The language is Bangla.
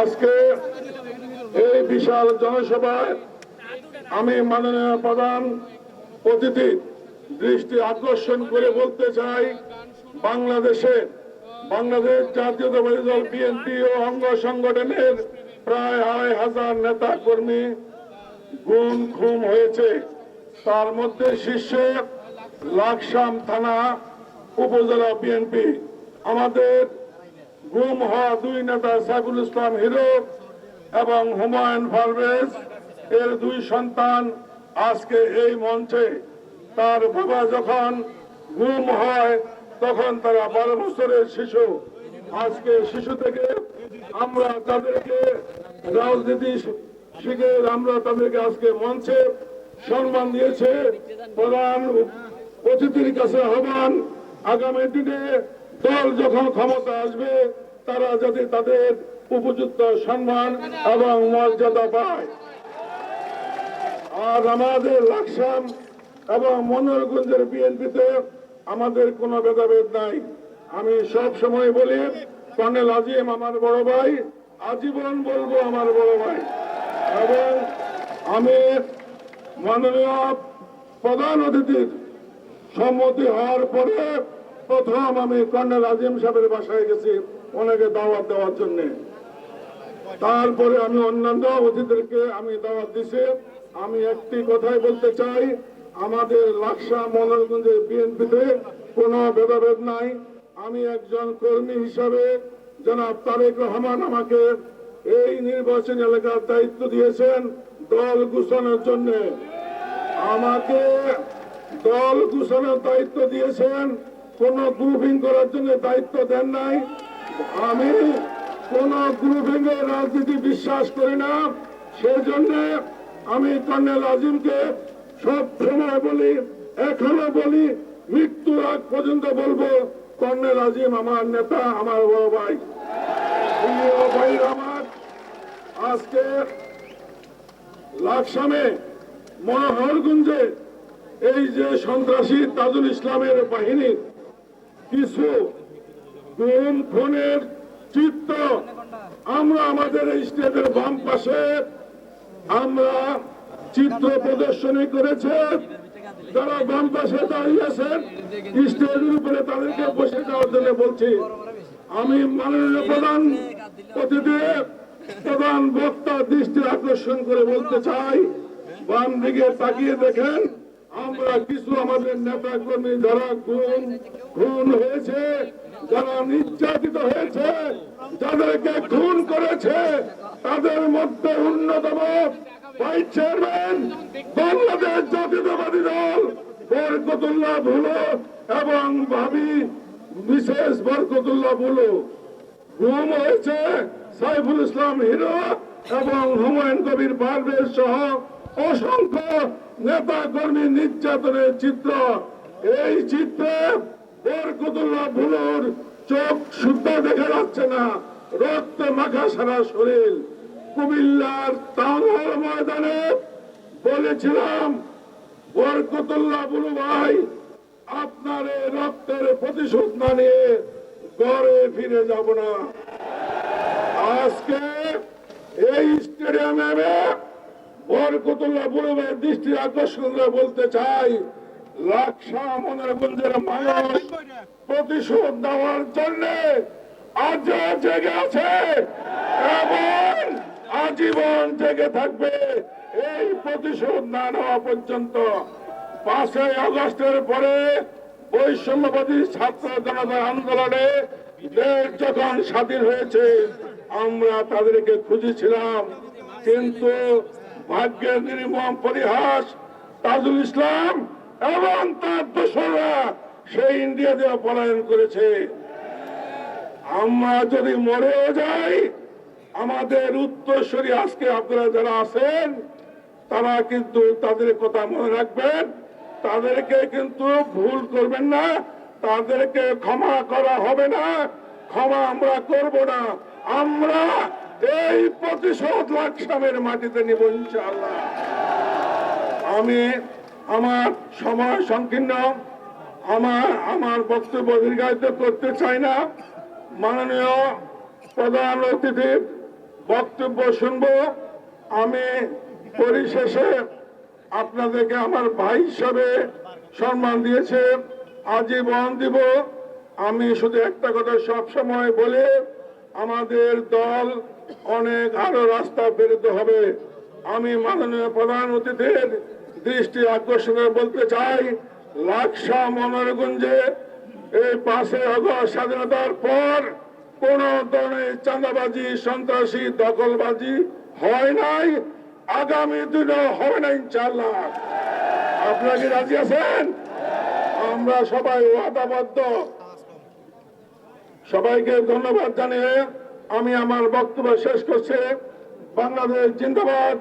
আজকে এই বিশাল জনসভায় আমি মাননীয় প্রধান অতিথি দৃষ্টি আকর্ষণ করে বলতে চাই, বাংলাদেশে বাংলাদেশ জাতীয়তাবাদী দল বিএনপি ও অঙ্গ সংগঠনের প্রায় আড়াই হাজার নেতা কর্মী গুম খুম হয়েছে। তার মধ্যে শীর্ষে লাকসাম থানা উপজেলা বিএনপি। আমাদের গুম হওয়া দুই নেতা সাইফুল ইসলাম হিরো এবং হুমায়ুন পারভেজ এর দুই সন্তান আজকে এই মঞ্চে। তার বাবা যখন গুম হয়, তখন তারা বারো বছরের শিশু। আজকে শিশু থেকে আমরা তাদেরকে রাজনীতি শিখে আমরা তাদেরকে আজকে মঞ্চে সম্মান দিয়েছে। প্রধান অতিথির কাছে আহ্বান, আগামী দিনে দল যখন ক্ষমতা আসবে তারা যাতে তাদের উপযুক্ত সম্মান এবং মর্যাদা পায়। আর আমাদের লাকসাম এবং মনোরগঞ্জের বিএনপিতে আমাদের কোনো ভেদাভেদ নাই। আমি সব সময় বলি, কর্নেল আজিম আমার বড় ভাই, আজীবন বলব আমার বড় ভাই। এবং আমি মাননীয় প্রধান অতিথির সম্মতি হওয়ার পরে প্রথম আমি কর্নেল আজিম সাহেবের বাসায় গেছি। ওনাকে দাওয়াত দেওয়ার জন্য। তারপরে আমি অন্যান্য অতিথিদেরকে আমি দাওয়াত দিছি। আমি একটি কথাই বলতে চাই, আমাদের লাকসা মনোরগঞ্জের বিএনপিতে কোনো ভেদাভেদ নাই। আমি একজন কর্মী হিসাবে জনাব তারেক রহমান আমাকে এই নির্বাচন এলাকার দায়িত্ব দিয়েছেন দল গুছানোর জন্য। আমাকে দল গুছানোর দায়িত্ব দিয়েছেন, কোন গ্রুপিং করার জন্য দায়িত্ব দেন নাই। আমি কোন গ্রুপিং এর রাজনীতি বিশ্বাস করি না। সেজন্য আমি কর্নেল আজিমকে সব সময় বলি, এখনও বলি, মৃত্যুর আগ পর্যন্ত বলব, কর্নেল আজিম আমার নেতা, আমার বড় ভাই। ভাই আমার, আজকে লাকসামে, মনোহরগঞ্জে এই যে সন্ত্রাসী তাজুল ইসলামের বাহিনী, কিছু গুম খুনের চিত্র আমরা আমাদের এই বাম পাশে আমরা চিত্র প্রদর্শনী করেছে। যারা বাম পাশে দাঁড়িয়ে আছেন, স্টেজের উপরে তাদেরকে বসে যাওয়ার জন্য বলছি, আমি মাননীয় প্রধান অতিথি, প্রধান বক্তা দৃষ্টি আকর্ষণ করে বলতে চাই, বাম দিকে তাকিয়ে দেখেন, আমরা কিছু আমাদের নেতা কর্মী যারা খুন খুন হয়েছে যারা নির্যাতিত হয়েছে, যাদেরকে খুন করেছে, তাদের মধ্যে অন্যতম ভাইস চেয়ারম্যান বাংলাদেশ জাতীয়তাবাদী দল, বরকতুল্লাহ ভুলো এবং ভাবি বিশেষ বরকতুল্লাহ ভুলো। গুম হয়েছে সাইফুল ইসলাম হিরো এবং হুমায়ুন কবির পারভেজ সহ অসংখ্য নেতা কর্মী নির্যাতনের চিত্র। এই চিত্রে বরকতুল্লাহ ভুলুর চোখ শুদ্ধ দেখা যাচ্ছে না। রক্ত মাখা সারা শরীর। কুমিল্লার টাউন হল ময়দানে বলেছিলাম বরকতুল্লাহ বুলু ভাই, আপনার এই রক্তের প্রতিশোধ না নিয়ে ঘরে ফিরে যাব না। আজকে এই স্টেডিয়ামে বরকতুল্লাহ বুলুমের দৃষ্টি আকর্ষণ বলতে চাই প্রতিশোধ দেওয়ার জন্য আজ জেগে আছে এবং আজীবন জেগে থাকবে। এই প্রতিশোধ না নেওয়া পর্যন্ত পাঁচই আগস্টের পরে বৈষম্যবাদী ছাত্র জনতার আন্দোলনে দেশ যখন স্বাধীন হয়েছে, আমরা তাদেরকে খুঁজেছিলাম। কিন্তু ভাগ্যের নির্মম পরিহাস তাজুল ইসলাম এবং তার দোসররা সেই ইন্ডিয়া দিয়ে পলায়ন করেছে। আমরা যদি মরেও যাই, আমাদের উত্তরসূরি আজকে আপনারা যারা আছেন, তারা কিন্তু তাদের কথা মনে রাখবেন। তাদেরকে কিন্তু ভুল করবেন না। তাদেরকে ক্ষমা করা হবে না। ক্ষমা আমরা করব না। আমরা এই প্রতিশোধ লাকসামের মাটিতে নিব ইনশাআল্লাহ। আমি আমার সময় সংকীর্ণ। আমার আমার বক্তব্য দীর্ঘায়িত করতে চাই না। মাননীয় প্রধান অতিথির বক্তব্য শুনব। আমি পরিশেষে আপনাদেরকে আমার ভাই হিসাবে সম্মান দিয়েছে, আজীবন দিব। আমি শুধু একটা কথা সব সময় বলে, আমাদের দল অনেক আরও রাস্তা বেরোতে হবে। আমি মাননীয় প্রধান অতিথির দৃষ্টি আকর্ষণ করে বলতে চাই, লাকসা মনোরগঞ্জে এই পাঁচে অগস্ট স্বাধীনতার পর কোন ধরনের চাঁদাবাজি, সন্ত্রাসী, দখলবাজি হয় নাই। আগামী দিনে হবে না ইনশাল্লাহ আপনারা কি রাজি আছেন? আমরা সবাই ওয়াদাবদ্ধ। সবাইকে ধন্যবাদ জানিয়ে আমি আমার বক্তব্য শেষ করছি। বাংলাদেশ জিন্দাবাদ।